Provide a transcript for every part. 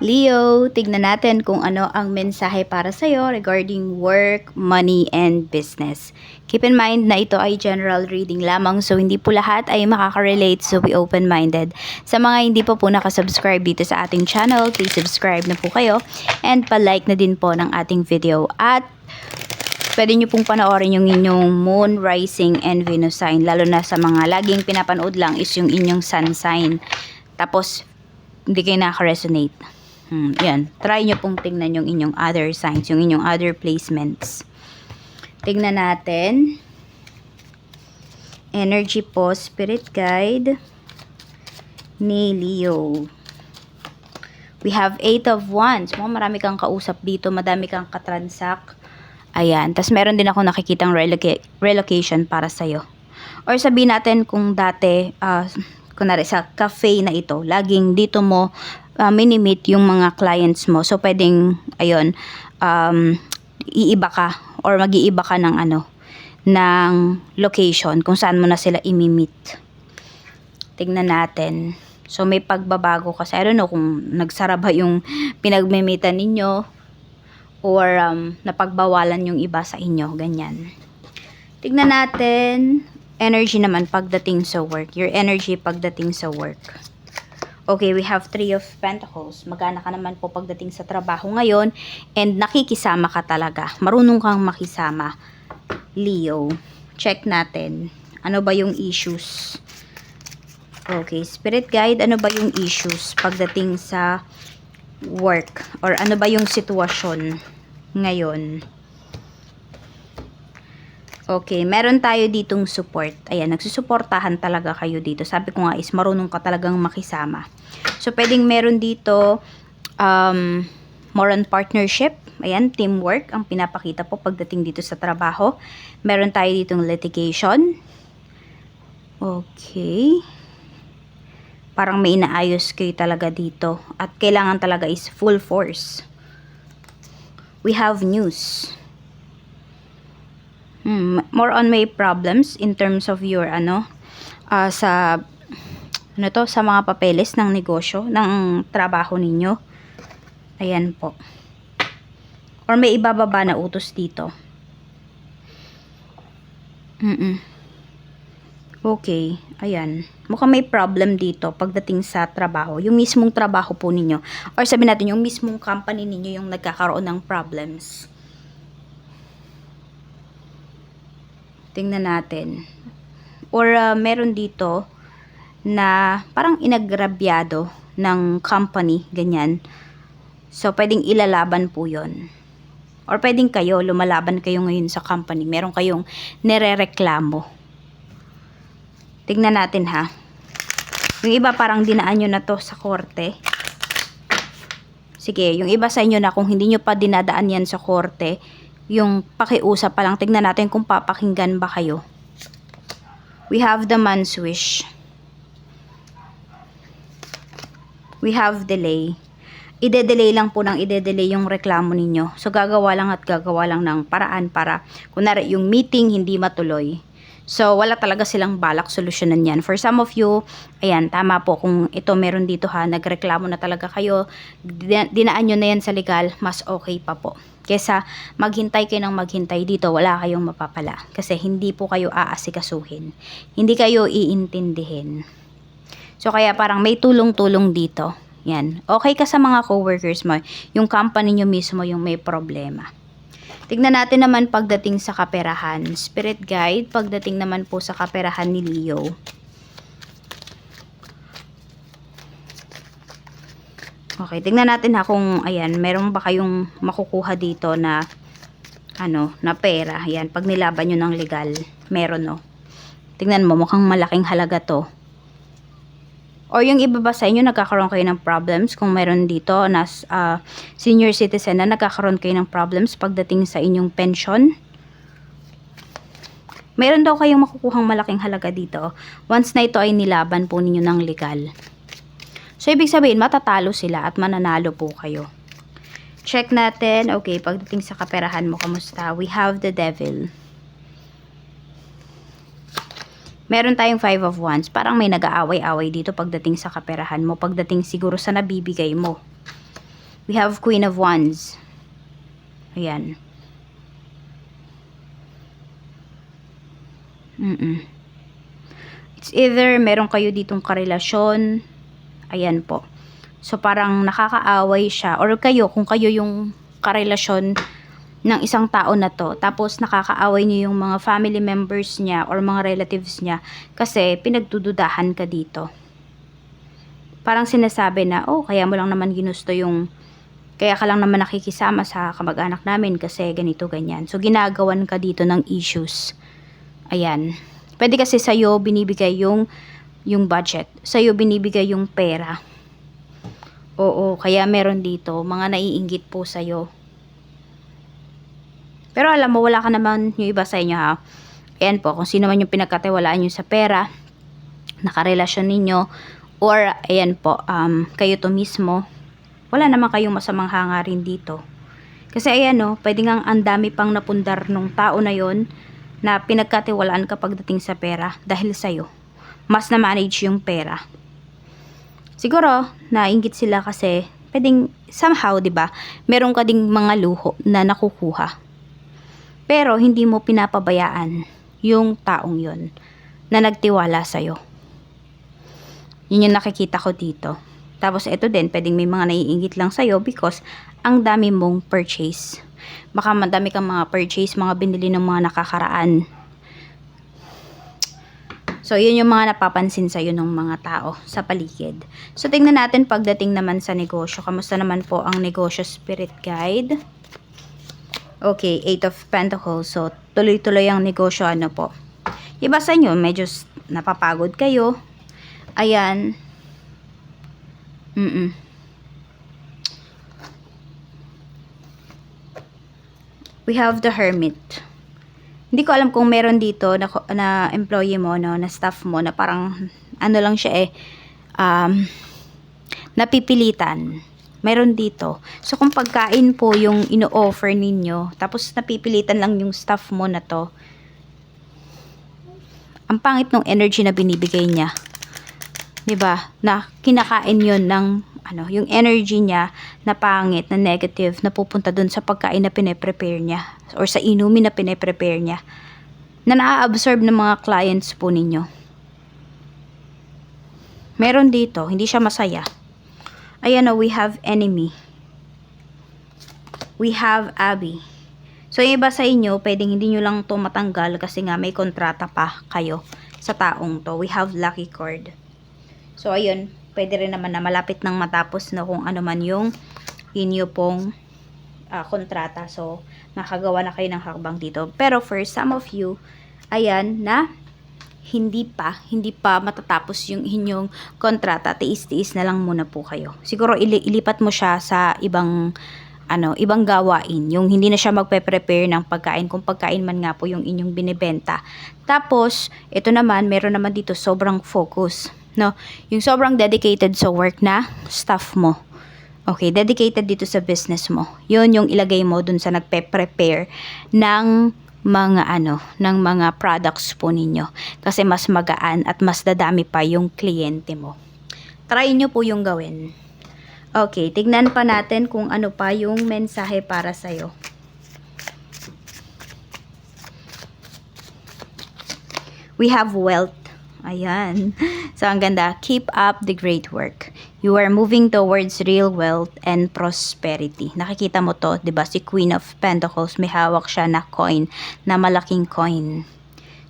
Leo, tignan natin kung ano ang mensahe para sa'yo regarding work, money, and business. Keep in mind na ito ay general reading lamang so hindi po lahat ay makaka-relate so be open-minded. Sa mga hindi pa po nakasubscribe dito sa ating channel, please subscribe na po kayo and pa-like na din po ng ating video. At pwede nyo pong panoorin yung inyong moon, rising, and Venus sign. Lalo na sa mga laging pinapanood lang is yung inyong sun sign. Tapos, hindi kayo nakaka-resonate. Hmm, yan. Try nyo pong tingnan yung inyong other signs, yung inyong other placements. Tingnan natin. Energy po, spirit guide ni Leo. We have eight of wands. Mo marami kang kausap dito, madami kang katransak. Ayan. Tapos meron din ako nakikitang reloca- relocation para sa'yo. Or sabihin natin kung dati, uh, kunwari sa cafe na ito, laging dito mo uh, minimit yung mga clients mo. So, pwedeng, ayun, um, iiba ka or mag-iiba ka ng ano, ng location kung saan mo na sila imimit. Tignan natin. So, may pagbabago kasi. I don't know kung nagsara ba yung pinagmimitan ninyo or um, napagbawalan yung iba sa inyo. Ganyan. Tignan natin. Energy naman pagdating sa work. Your energy pagdating sa work. Okay, we have three of pentacles. Magana ka naman po pagdating sa trabaho ngayon and nakikisama ka talaga. Marunong kang makisama. Leo, check natin. Ano ba yung issues? Okay, spirit guide, ano ba yung issues pagdating sa work? Or ano ba yung sitwasyon ngayon? Okay, meron tayo ditong support. Ayan, nagsusuportahan talaga kayo dito. Sabi ko nga is marunong ka talagang makisama. So, pwedeng meron dito um, more on partnership. Ayan, teamwork ang pinapakita po pagdating dito sa trabaho. Meron tayo ditong litigation. Okay. Parang may inaayos kayo talaga dito. At kailangan talaga is full force. We have news. Hmm, more on may problems in terms of your ano uh, sa ano to sa mga papeles ng negosyo ng trabaho ninyo. Ayan po. Or may ibababa na utos dito. Mm, -mm. Okay, ayan. Mukhang may problem dito pagdating sa trabaho. Yung mismong trabaho po ninyo. Or sabi natin, yung mismong company ninyo yung nagkakaroon ng problems. Tingnan natin. Or uh, meron dito na parang inagrabyado ng company, ganyan. So, pwedeng ilalaban po yon Or pwedeng kayo, lumalaban kayo ngayon sa company. Meron kayong nerereklamo. Tingnan natin ha. Yung iba parang dinaan nyo na to sa korte. Sige, yung iba sa inyo na kung hindi nyo pa dinadaan yan sa korte, yung pakiusap pa lang. Tignan natin kung papakinggan ba kayo. We have the man's wish. We have delay. Ide-delay lang po ng ide-delay yung reklamo ninyo. So, gagawa lang at gagawa lang ng paraan para, kunwari, yung meeting hindi matuloy. So, wala talaga silang balak solusyonan yan. For some of you, ayan, tama po. Kung ito meron dito ha, nagreklamo na talaga kayo, dinaan nyo na yan sa legal, mas okay pa po. Kesa maghintay kayo ng maghintay dito, wala kayong mapapala. Kasi hindi po kayo aasikasuhin. Hindi kayo iintindihin. So, kaya parang may tulong-tulong dito. Yan. Okay ka sa mga coworkers mo. Yung company nyo mismo yung may problema. Tignan natin naman pagdating sa kaperahan. Spirit guide, pagdating naman po sa kaperahan ni Leo. Okay, tignan natin ha kung, ayan, meron ba kayong makukuha dito na, ano, na pera. Ayan, pag nilaban nyo ng legal, meron no. Tignan mo, mukhang malaking halaga to. Or yung iba ba sa inyo, nagkakaroon kayo ng problems kung meron dito na uh, senior citizen na nagkakaroon kayo ng problems pagdating sa inyong pension. Meron daw kayong makukuhang malaking halaga dito once na ito ay nilaban po ninyo ng legal. So, ibig sabihin, matatalo sila at mananalo po kayo. Check natin. Okay, pagdating sa kaperahan mo, kamusta? We have the devil. meron tayong five of wands. Parang may nag-aaway-away dito pagdating sa kaperahan mo. Pagdating siguro sa nabibigay mo. We have Queen of Wands. Ayan. Mm-mm. It's either meron kayo ditong karelasyon. Ayan po. So, parang nakakaaway siya. Or kayo, kung kayo yung karelasyon ng isang tao na to. Tapos, nakakaaway niyo yung mga family members niya or mga relatives niya. Kasi, pinagdududahan ka dito. Parang sinasabi na, oh, kaya mo lang naman ginusto yung kaya ka lang naman nakikisama sa kamag-anak namin kasi ganito, ganyan. So, ginagawan ka dito ng issues. Ayan. Pwede kasi sa'yo binibigay yung, yung budget. Sa'yo binibigay yung pera. Oo, kaya meron dito, mga naiinggit po sa'yo. Pero alam mo, wala ka naman yung iba sa inyo ha. Ayan po, kung sino man yung pinagkatiwalaan nyo sa pera, nakarelasyon ninyo, or ayan po, um, kayo to mismo, wala naman kayong masamang hangarin dito. Kasi ayan no, pwede nga ang dami pang napundar nung tao na yon na pinagkatiwalaan ka pagdating sa pera dahil sa'yo. Mas na-manage yung pera. Siguro, nainggit sila kasi pwedeng somehow, 'di ba? Meron ka ding mga luho na nakukuha. Pero hindi mo pinapabayaan yung taong 'yon na nagtiwala sa iyo. Yun yung nakikita ko dito. Tapos ito din, pwedeng may mga naiingit lang sa'yo because ang dami mong purchase. Baka madami kang mga purchase, mga binili ng mga nakakaraan. So, yun yung mga napapansin sa'yo ng mga tao sa paligid. So, tingnan natin pagdating naman sa negosyo. Kamusta naman po ang negosyo spirit guide? Okay, Eight of Pentacles. So, tuloy-tuloy ang negosyo. Ano po? Iba sa medyo napapagod kayo. Ayan. Mm-mm. We have the Hermit. Hindi ko alam kung meron dito na, na employee mo, no, na staff mo, na parang, ano lang siya eh, um, napipilitan. Meron dito. So, kung pagkain po yung ino-offer ninyo, tapos napipilitan lang yung staff mo na to, ang pangit ng energy na binibigay niya. 'Di ba? Na kinakain 'yon ng ano, yung energy niya na pangit, na negative, na pupunta dun sa pagkain na pine-prepare niya or sa inumin na pine-prepare niya na naa-absorb ng mga clients po ninyo. Meron dito, hindi siya masaya. Ayan o, we have enemy. We have Abby. So, yung iba sa inyo, pwedeng hindi nyo lang to matanggal kasi nga may kontrata pa kayo sa taong to. We have lucky cord. So, ayun, pwede rin naman na malapit nang matapos na kung ano man yung inyo pong ah, kontrata. So, makagawa na kayo ng hakbang dito. Pero for some of you, ayan, na hindi pa, hindi pa matatapos yung inyong kontrata, tiis-tiis na lang muna po kayo. Siguro ili- ilipat mo siya sa ibang ano, ibang gawain. Yung hindi na siya magpe-prepare ng pagkain kung pagkain man nga po yung inyong binibenta. Tapos, ito naman, meron naman dito sobrang focus. No? Yung sobrang dedicated sa work na staff mo. Okay, dedicated dito sa business mo. Yun yung ilagay mo dun sa nagpe-prepare ng mga ano, ng mga products po ninyo. Kasi mas magaan at mas dadami pa yung kliyente mo. Try nyo po yung gawin. Okay, tignan pa natin kung ano pa yung mensahe para sa'yo. We have wealth. Ayan. So, ang ganda. Keep up the great work. You are moving towards real wealth and prosperity. Nakikita mo to, di ba? Si Queen of Pentacles, may hawak siya na coin, na malaking coin.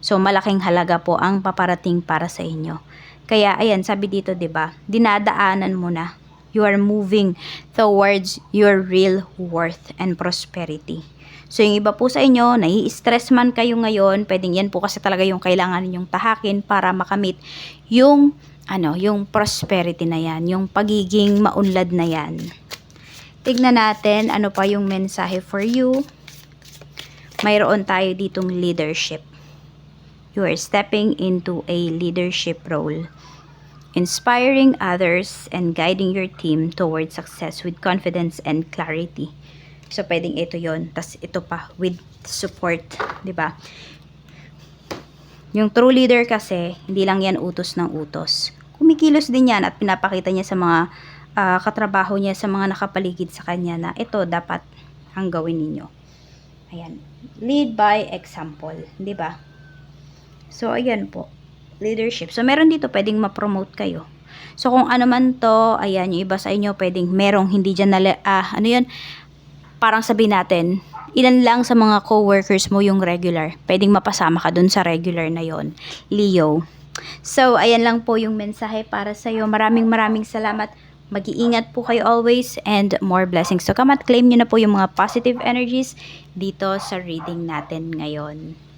So, malaking halaga po ang paparating para sa inyo. Kaya, ayan, sabi dito, di ba? Dinadaanan mo na. You are moving towards your real worth and prosperity. So, yung iba po sa inyo, nai-stress man kayo ngayon, pwedeng yan po kasi talaga yung kailangan ninyong tahakin para makamit yung, ano, yung prosperity na yan, yung pagiging maunlad na yan. Tignan natin, ano pa yung mensahe for you. Mayroon tayo ditong leadership. You are stepping into a leadership role inspiring others and guiding your team towards success with confidence and clarity. So, pwedeng ito yon tas ito pa, with support, di ba? Yung true leader kasi, hindi lang yan utos ng utos. Kumikilos din yan at pinapakita niya sa mga ah, katrabaho niya sa mga nakapaligid sa kanya na ito dapat ang gawin ninyo. Ayan. Lead by example. Di ba? So, ayan po. Leadership. So, meron dito pwedeng ma-promote kayo. So, kung ano man to, ayan, yung iba sa inyo, pwedeng merong hindi dyan na, ah, ano yun, parang sabihin natin, ilan lang sa mga co-workers mo yung regular. Pwedeng mapasama ka dun sa regular na yon Leo. So, ayan lang po yung mensahe para sa'yo. Maraming maraming salamat. Mag-iingat po kayo always and more blessings. So, come at claim nyo na po yung mga positive energies dito sa reading natin ngayon.